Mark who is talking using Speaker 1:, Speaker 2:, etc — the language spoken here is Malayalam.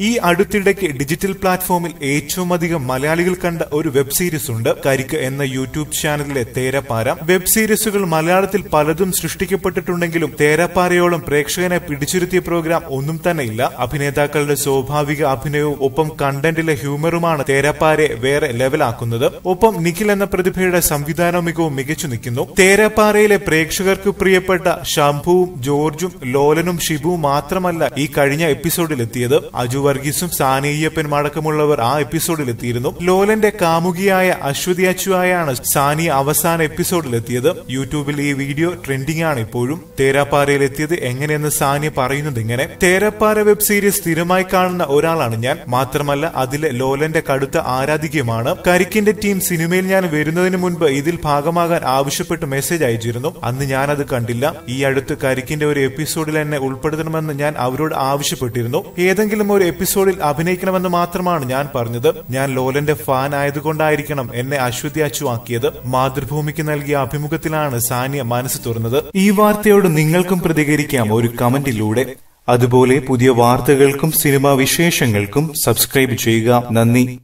Speaker 1: ഈ അടുത്തിടയ്ക്ക് ഡിജിറ്റൽ പ്ലാറ്റ്ഫോമിൽ ഏറ്റവും അധികം മലയാളികൾ കണ്ട ഒരു വെബ് സീരീസ് ഉണ്ട് കരിക്ക് എന്ന യൂട്യൂബ് ചാനലിലെ തേരപ്പാര. വെബ് സീരീസുകൾ മലയാളത്തിൽ പലതും സൃഷ്ടിക്കപ്പെട്ടിട്ടുണ്ടെങ്കിലും തേരപ്പാരയോളം പ്രേക്ഷകനെ പിടിച്ചിരുത്തിയ പ്രോഗ്രാം ഒന്നും തന്നെ ഇല്ല അഭിനേതാക്കളുടെ സ്വാഭാവിക അഭിനയവും ഒപ്പം കണ്ടന്റിലെ ഹ്യൂമറുമാണ് തേരപ്പാരെ വേറെ ലെവലാക്കുന്നത്. ഒപ്പം നിഖിൽ എന്ന പ്രതിഭയുടെ സംവിധാന മികവും മികച്ചു നിൽക്കുന്നു. തേരപ്പാരയിലെ പ്രേക്ഷകർക്ക് പ്രിയപ്പെട്ട ശംഭുവും ജോർജും ലോലനും ഷിബുവും മാത്രമല്ല ഈ കഴിഞ്ഞ എപ്പിസോഡിൽ എത്തിയത് അജു വർഗീസും സാനിയപ്പനും അടക്കമുള്ളവർ ആ എപ്പിസോഡിൽ എത്തിയിരുന്നു ലോലന്റെ കാമുകിയായ അശ്വതി അച്ചുവായാണ് സാനി അവസാന എപ്പിസോഡിൽ എത്തിയത് യൂട്യൂബിൽ ഈ വീഡിയോ ട്രെൻഡിംഗ് ആണ് ഇപ്പോഴും. തേരാപ്പാരയിൽ എത്തിയത് എങ്ങനെയെന്ന് സാനി പറയുന്നത് ഇങ്ങനെ. തേരാപ്പാര വെബ് സീരീസ് സ്ഥിരമായി കാണുന്ന ഒരാളാണ് ഞാൻ. മാത്രമല്ല അതിലെ ലോലന്റെ കടുത്ത ആരാധികയുമാണ്. കരിക്കിന്റെ ടീം സിനിമയിൽ ഞാൻ വരുന്നതിന് മുൻപ് ഇതിൽ ഭാഗമാകാൻ ആവശ്യപ്പെട്ട് മെസ്സേജ് അയച്ചിരുന്നു. അന്ന് ഞാനത് കണ്ടില്ല. ഈ അടുത്ത് കരിക്കിന്റെ ഒരു എപ്പിസോഡിൽ എന്നെ ഉൾപ്പെടുത്തണമെന്ന് ഞാൻ അവരോട് ആവശ്യപ്പെട്ടിരുന്നു. ഏതെങ്കിലും ഒരു എപ്പിസോഡിൽ അഭിനയിക്കണമെന്ന് മാത്രമാണ് ഞാൻ പറഞ്ഞത്. ഞാൻ ലോലന്റെ ഫാൻ ആയതുകൊണ്ടായിരിക്കണം എന്നെ അശ്വതി അച്ചുവാക്കിയത് മാതൃഭൂമിക്ക് നൽകിയ അഭിമുഖത്തിലാണ് സാനിയ മനസ്സ് തുറന്നത്. ഈ വാർത്തയോട് നിങ്ങൾക്കും പ്രതികരിക്കാം ഒരു കമന്റിലൂടെ. അതുപോലെ പുതിയ വാർത്തകൾക്കും സിനിമാ വിശേഷങ്ങൾക്കും സബ്സ്ക്രൈബ് ചെയ്യുക. നന്ദി.